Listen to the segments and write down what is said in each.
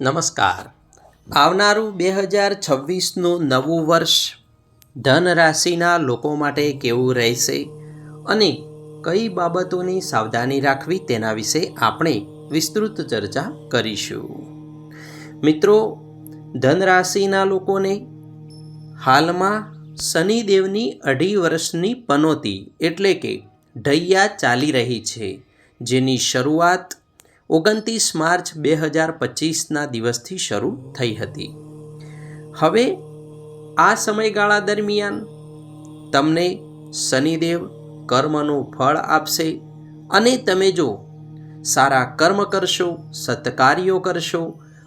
નમસ્કાર. આવનારું બે હજાર છવ્વીસનું નવું વર્ષ ધન રાશિના લોકો માટે કેવું રહેશે અને કઈ બાબતોની સાવધાની રાખવી તેના વિશે આપણે વિસ્તૃત ચર્ચા કરીશું. મિત્રો ધન રાશિના લોકોને હાલમાં શનિદેવની અઢી વર્ષની પનોતી એટલે કે ઢૈયા ચાલી રહી છે, જેની શરૂઆત ઓગણત્રીસ માર્ચ બે હજાર પચીસના દિવસથી શરૂ થઈ હતી. હવે આ સમયગાળા દરમિયાન તમને શનિદેવ કર્મનું ફળ આપશે અને તમે જો સારા કર્મ કરશો, સત્કાર્યો કરશો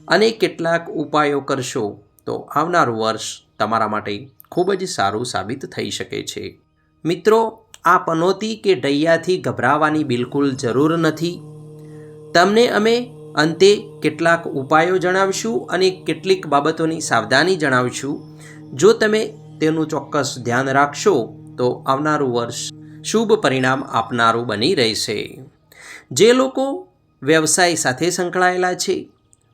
અને કેટલાક ઉપાયો કરશો, તો આવનારું વર્ષ તમારા માટે ખૂબ જ સારું સાબિત થઈ શકે છે. મિત્રો આ પનોતી કે ઢૈયાથી ગભરાવાની બિલકુલ જરૂર નથી. તમને અમે અંતે કેટલાક ઉપાયો જણાવીશું અને કેટલીક બાબતોની સાવધાની જણાવીશું. જો તમે તેનું ચોક્કસ ધ્યાન રાખશો, તો આવનારું વર્ષ શુભ પરિણામ આપનારું બની રહેશે. જે લોકો વ્યવસાય સાથે સંકળાયેલા છે,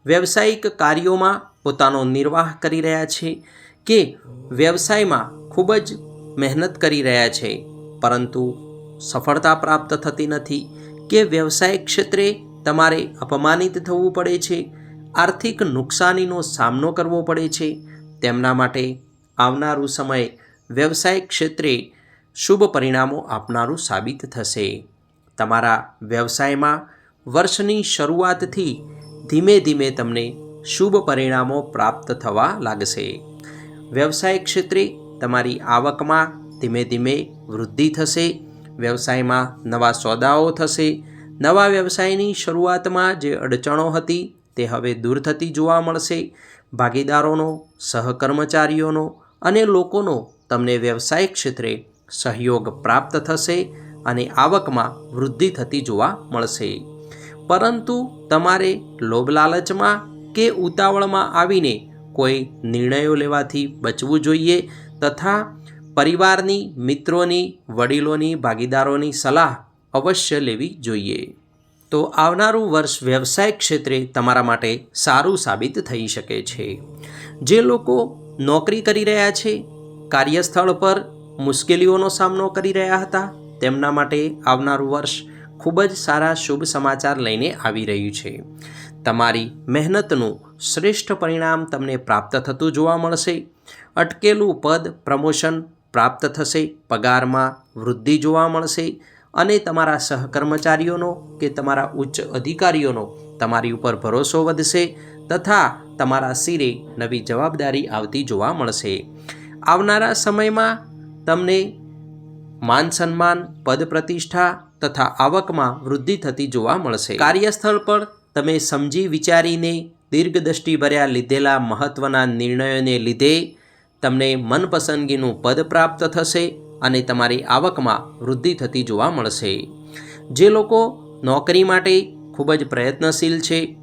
વ્યવસાયિક કાર્યોમાં પોતાનો નિર્વાહ કરી રહ્યા છે કે વ્યવસાયમાં ખૂબ જ મહેનત કરી રહ્યા છે, પરંતુ સફળતા પ્રાપ્ત થતી નથી કે વ્યવસાય ક્ષેત્રે તમારે અપમાનિત થવું પડે છે, આર્થિક નુકસાનીનો સામનો કરવો પડે છે, તેમના માટે આવનારું સમય વ્યવસાય ક્ષેત્રે શુભ પરિણામો આપનારું સાબિત થશે. તમારા વ્યવસાયમાં વર્ષની શરૂઆતથી ધીમે ધીમે તમને શુભ પરિણામો પ્રાપ્ત થવા લાગશે. વ્યવસાય ક્ષેત્રે તમારી આવકમાં ધીમે ધીમે વૃદ્ધિ થશે, વ્યવસાયમાં નવા સોદાઓ થશે નવા વ્યવસાયની શરૂઆતમાં જે અડચણો હતી તે હવે દૂર થતી જોવા મળશે. ભાગીદારોનો, સહકર્મચારીઓનો અને લોકોનો તમને વ્યવસાય ક્ષેત્રે સહયોગ પ્રાપ્ત થશે અને આવકમાં વૃદ્ધિ થતી જોવા મળશે. પરંતુ તમારે લોભ લાલચમાં કે ઉતાવળમાં આવીને કોઈ નિર્ણયો લેવાથી બચવું જોઈએ તથા પરિવારની, મિત્રોની, વડીલોની, ભાગીદારોની સલાહ અવશ્ય લેવી જોઈએ. તો આવનારું વર્ષ વ્યવસાય ક્ષેત્રે તમારા માટે સારું સાબિત થઈ શકે છે. જે લોકો નોકરી કરી રહ્યા છે, કાર્યસ્થળ પર મુશ્કેલીઓનો સામનો કરી રહ્યા હતા, તેમના માટે આવનારું વર્ષ ખૂબ જ સારા શુભ સમાચાર લઈને આવી રહ્યું છે. તમારી મહેનતનું શ્રેષ્ઠ પરિણામ તમને પ્રાપ્ત થતું જોવા મળશે. અટકેલું પદ પ્રમોશન પ્રાપ્ત થશે, પગારમાં વૃદ્ધિ જોવા મળશે અને તમારા સહકર્મચારીઓનો કે તમારા ઉચ્ચ અધિકારીઓનો તમારી ઉપર ભરોસો વધશે તથા તમારા શિરે નવી જવાબદારી આવતી જોવા મળશે. આવનારા સમયમાં તમને માન સન્માન, પદ પ્રતિષ્ઠા તથા આવકમાં વૃદ્ધિ થતી જોવા મળશે. કાર્યસ્થળ પર તમે સમજી વિચારીને દીર્ઘદ્રષ્ટિભર્યા લીધેલા મહત્ત્વના નિર્ણયોને લીધે તમને મનપસંદગીનું પદ પ્રાપ્ત થશે અને તમારી આવકમાં વૃદ્ધિ થતી જોવા મળશે. જે લોકો નોકરી માટે ખૂબ જ પ્રયત્નશીલ છે,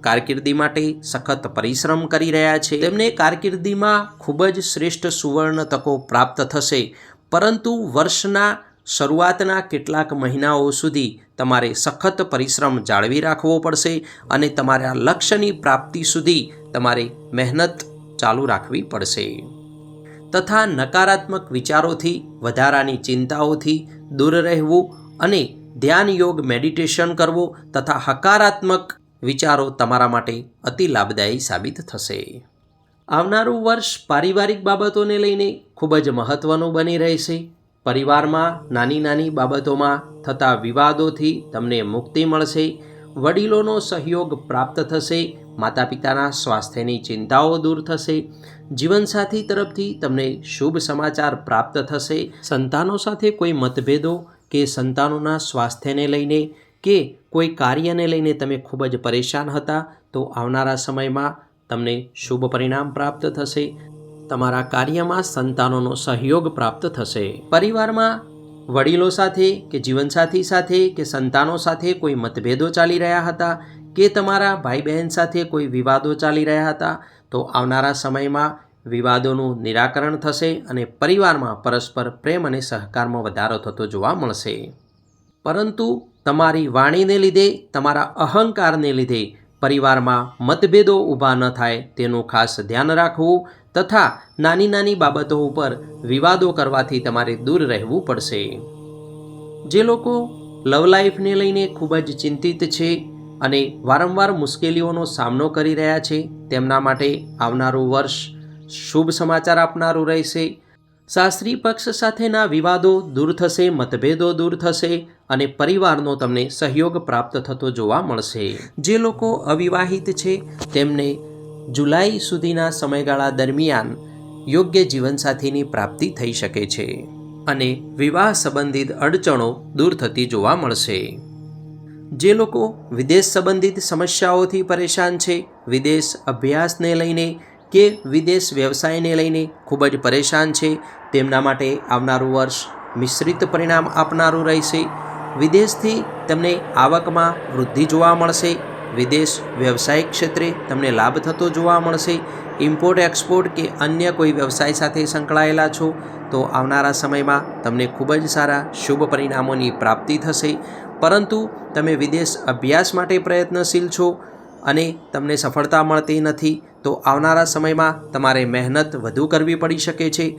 કારકિર્દી માટે સખત પરિશ્રમ કરી રહ્યા છે, તેમને કારકિર્દીમાં ખૂબ જ શ્રેષ્ઠ સુવર્ણ તકો પ્રાપ્ત થશે. પરંતુ વર્ષના શરૂઆતના કેટલાક મહિનાઓ સુધી તમારે સખત પરિશ્રમ જાળવી રાખવો પડશે અને તમારા લક્ષ્યની પ્રાપ્તિ સુધી તમારે મહેનત ચાલુ રાખવી પડશે. તથા નકારાત્મક વિચારોથી, વધારાની ચિંતાઓથી દૂર રહેવું અને ધ્યાન યોગ મેડિટેશન કરવો તથા હકારાત્મક વિચારો તમારા માટે અતિ લાભદાયી સાબિત થશે. આવનારું વર્ષ પારિવારિક બાબતોને લઈને ખૂબ જ મહત્ત્વનું બની રહેશે. પરિવારમાં નાની નાની બાબતોમાં થતા વિવાદોથી તમને મુક્તિ મળશે. વડીલોનો સહયોગ પ્રાપ્ત થશે માતા પિતાના સ્વાસ્થ્યની ચિંતાઓ દૂર થશે, જીવનસાથી તરફથી તમને શુભ સમાચાર પ્રાપ્ત થશે. સંતાનો સાથે કોઈ મતભેદો કે સંતાનોના સ્વાસ્થ્યને લઈને કે કોઈ કાર્યને લઈને તમે ખૂબ જ પરેશાન હતા, તો આવનારા સમયમાં તમને શુભ પરિણામ પ્રાપ્ત થશે. તમારા કાર્યમાં સંતાનોનો સહયોગ પ્રાપ્ત થશે. પરિવારમાં વડીલો સાથે, કે જીવનસાથી સાથે, કે સંતાનો સાથે કોઈ મતભેદો ચાલી રહ્યા હતા, કે તમારા ભાઈ બહેન સાથે કોઈ વિવાદો ચાલી રહ્યા હતા, તો આવનારા સમયમાં વિવાદોનું નિરાકરણ થશે અને પરિવારમાં પરસ્પર પ્રેમ અને સહકારમાં વધારો થતો જોવા મળશે. પરંતુ તમારી વાણીને લીધે, તમારા અહંકારને લીધે પરિવારમાં મતભેદો ઊભા ન થાય, તેનું ખાસ ધ્યાન રાખવું તથા નાની નાની બાબતો ઉપર વિવાદો કરવાથી તમારે દૂર રહેવું પડશે. જે લોકો લવ લાઈફને લઈને ખૂબ જ ચિંતિત છે અને વારંવાર મુશ્કેલીઓનો સામનો કરી રહ્યા છે, તેમના માટે આવનારું વર્ષ શુભ સમાચાર આપનારું રહેશે. શાસ્ત્રી પક્ષ સાથેના વિવાદો દૂર થશે, મતભેદો દૂર થશે અને પરિવારનો તમને સહયોગ પ્રાપ્ત થતો જોવા મળશે. જે લોકો અવિવાહિત છે, તેમને જુલાઈ સુધીના સમયગાળા દરમિયાન યોગ્ય જીવનસાથીની પ્રાપ્તિ થઈ શકે છે અને વિવાહ સંબંધિત અડચણો દૂર થતી જોવા મળશે. જે લોકો વિદેશ સંબંધિત સમસ્યાઓથી પરેશાન છે, વિદેશ અભ્યાસને લઈને કે વિદેશ વ્યવસાયને લઈને ખૂબ જ પરેશાન છે, તેમના માટે આવનારું વર્ષ મિશ્રિત પરિણામ આપનારું રહેશે. વિદેશથી તમને આવકમાં વૃદ્ધિ જોવા મળશે વિદેશ વ્યવસાયિક ક્ષેત્રે તમને લાભ થતો જોવા મળશે. ઇમ્પોર્ટ, એક્સપોર્ટ કે અન્ય કોઈ વ્યવસાય સાથે સંકળાયેલા છો, તો આવનારા સમયમાં તમને ખૂબ જ સારા શુભ પરિણામોની પ્રાપ્તિ થશે. પરંતુ તમે વિદેશ અભ્યાસ માટે પ્રયત્નશીલ છો અને તમને સફળતા મળતી નથી, તો આવનારા સમયમાં તમારે મહેનત વધુ કરવી પડી શકે છે.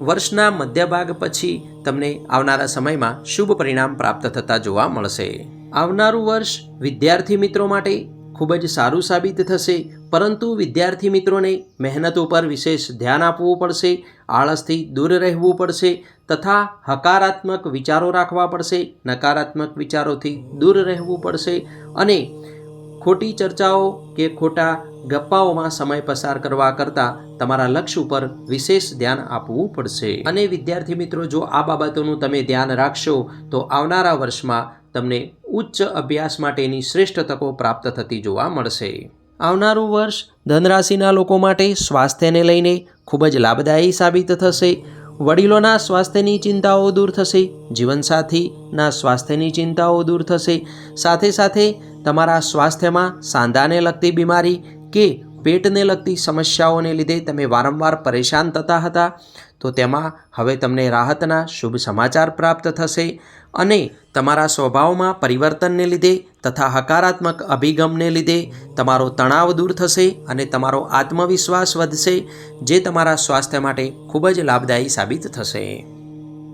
વર્ષના મધ્યભાગ પછી તમને આવનારા સમયમાં શુભ પરિણામ પ્રાપ્ત થતા જોવા મળશે. આવનારું વર્ષ વિદ્યાર્થી મિત્રો માટે ખૂબ જ સારું સાબિત થશે, પરંતુ વિદ્યાર્થી મિત્રોને મહેનત ઉપર વિશેષ ધ્યાન આપવું પડશે, આળસથી દૂર રહેવું પડશે, તથા હકારાત્મક વિચારો રાખવા પડશે, નકારાત્મક વિચારોથી દૂર રહેવું પડશે અને ખોટી ચર્ચાઓ કે ખોટા ગપ્પાઓમાં સમય પસાર કરવા કરતાં તમારા લક્ષ્ય ઉપર વિશેષ ધ્યાન આપવું પડશે. અને વિદ્યાર્થી મિત્રો, જો આ બાબતોનું તમે ધ્યાન રાખશો, તો આવનારા વર્ષમાં તમને ઉચ્ચ અભ્યાસ માટેની શ્રેષ્ઠ તકો પ્રાપ્ત થતી જોવા મળશે. આવનારું વર્ષ ધનરાશિના લોકો માટે સ્વાસ્થ્યને લઈને ખૂબ જ લાભદાયી સાબિત થશે. વડીલોના સ્વાસ્થ્યની ચિંતાઓ દૂર થશે, જીવનસાથીના સ્વાસ્થ્યની ચિંતાઓ દૂર થશે. સાથે સાથે તમારા સ્વાસ્થ્યમાં સાંધાને લગતી બીમારી કે પેટને લગતી સમસ્યાઓને લીધે તમે વારંવાર પરેશાન થતા હતા. તો તેમાં હવે તમને રાહતના શુભ સમાચાર પ્રાપ્ત થશે અને તમારા સ્વભાવમાં પરિવર્તનને લીધે તથા હકારાત્મક અભિગમને લીધે તમારો તણાવ દૂર થશે અને તમારો આત્મવિશ્વાસ વધશે, જે તમારા સ્વાસ્થ્ય માટે ખૂબ જ લાભદાયી સાબિત થશે.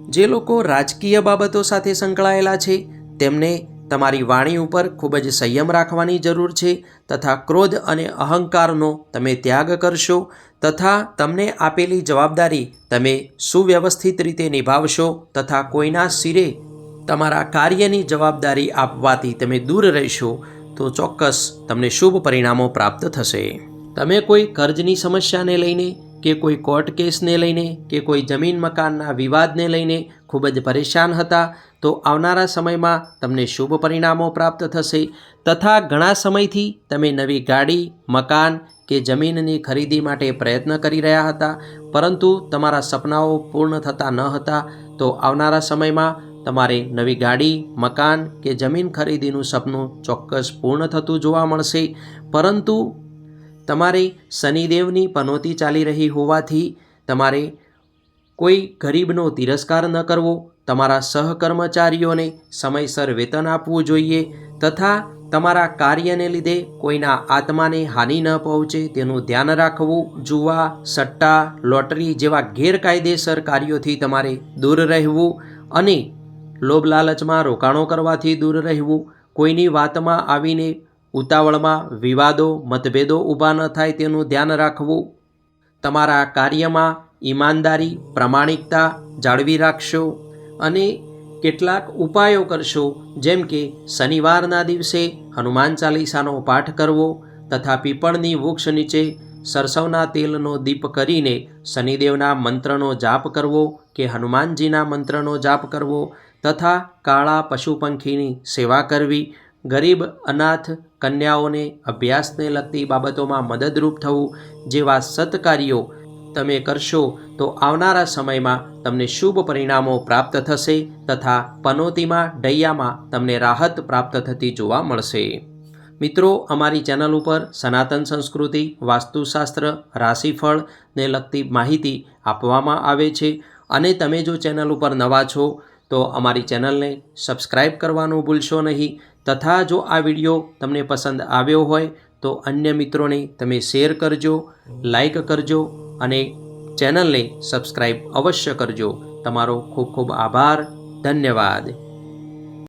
જે લોકો રાજકીય બાબતો સાથે સંકળાયેલા છે, તેમને તમારી વાણી ઉપર ખૂબ જ સંયમ રાખવાની જરૂર છે તથા ક્રોધ અને અહંકારનો તમે ત્યાગ કરશો તથા તમને આપેલી જવાબદારી તમે સુવ્યવસ્થિત રીતે નિભાવશો તથા કોઈના શિરે તમારા કાર્યની જવાબદારી આપવાથી તમે દૂર રહેશો તો ચોક્કસ તમને શુભ પરિણામો પ્રાપ્ત થશે. તમે કોઈ કર્જની સમસ્યાને લઈને કે કોઈ કોર્ટ કેસને લઈને કે કોઈ જમીન મકાનના વિવાદને લઈને ખૂબ જ પરેશાન હતા તો આવનારા સમયમાં તમને શુભ પરિણામો પ્રાપ્ત થશે. તથા ઘણા સમયથી તમે નવી ગાડી, મકાન કે જમીનની ખરીદી માટે પ્રયત્ન કરી રહ્યા હતા. પરંતુ તમારા સપનાઓ પૂર્ણ થતા ન હતા. તો આવનારા સમયમાં તમારે નવી ગાડી, મકાન કે જમીન ખરીદીનું સપનું ચોક્કસ પૂર્ણ થતું જોવા મળશે. પરંતુ તમારે શનિદેવની પનોતી ચાલી રહી હોવાથી તમારે કોઈ ગરીબનો તિરસ્કાર ન કરવો. તમારા સહકર્મચારીઓને સમયસર વેતન આપવું જોઈએ તથા તમારા કાર્યને લીધે કોઈના આત્માને હાનિ ન પહોંચે તેનું ધ્યાન રાખવું, જુવા, સટ્ટા, લોટરી જેવા ગેરકાયદેસર કાર્યોથી તમારે દૂર રહેવું અને લોભ લાલચમાં રોકાણો કરવાથી દૂર રહેવું. કોઈની વાતમાં આવીને ઉતાવળમાં વિવાદો, મતભેદો ઊભા ન થાય તેનું ધ્યાન રાખવું. તમારા કાર્યમાં ઈમાનદારી, પ્રામાણિકતા જાળવી રાખશો. અને કેટલાક ઉપાયો કરશો, જેમ કે શનિવારના દિવસે હનુમાન ચાલીસાનો પાઠ કરવો તથા પીપળની વૃક્ષ નીચે સરસવના તેલનો દીપ કરીને શનિદેવના મંત્રનો જાપ કરવો કે હનુમાનજીના મંત્રનો જાપ કરવો તથા કાળા પશુ પંખીની સેવા કરવી. ગરીબ, અનાથ કન્યાઓને અભ્યાસને લગતી બાબતોમાં મદદરૂપ થવું જેવા સત્કાર્યો તમે કરશો તો આવનારા સમયમાં તમને શુભ પરિણામો પ્રાપ્ત થશે તથા પનોતીમાં, ડૈયામાં તમને રાહત પ્રાપ્ત થતી જોવા મળશે. મિત્રો, અમારી ચેનલ ઉપર સનાતન સંસ્કૃતિ, વાસ્તુશાસ્ત્ર રાશિફળને લગતી માહિતી આપવામાં આવે છે અને તમે જો ચેનલ ઉપર નવા છો, તો અમારી ચેનલને સબસ્ક્રાઇબ કરવાનું ભૂલશો નહીં તથા જો આ વીડિયો તમને પસંદ આવ્યો હોય, તો અન્ય મિત્રોને તમે શેર કરજો લાઈક કરજો અને ચેનલને સબસ્ક્રાઈબ અવશ્ય કરજો. તમારો ખૂબ ખૂબ આભાર. ધન્યવાદ.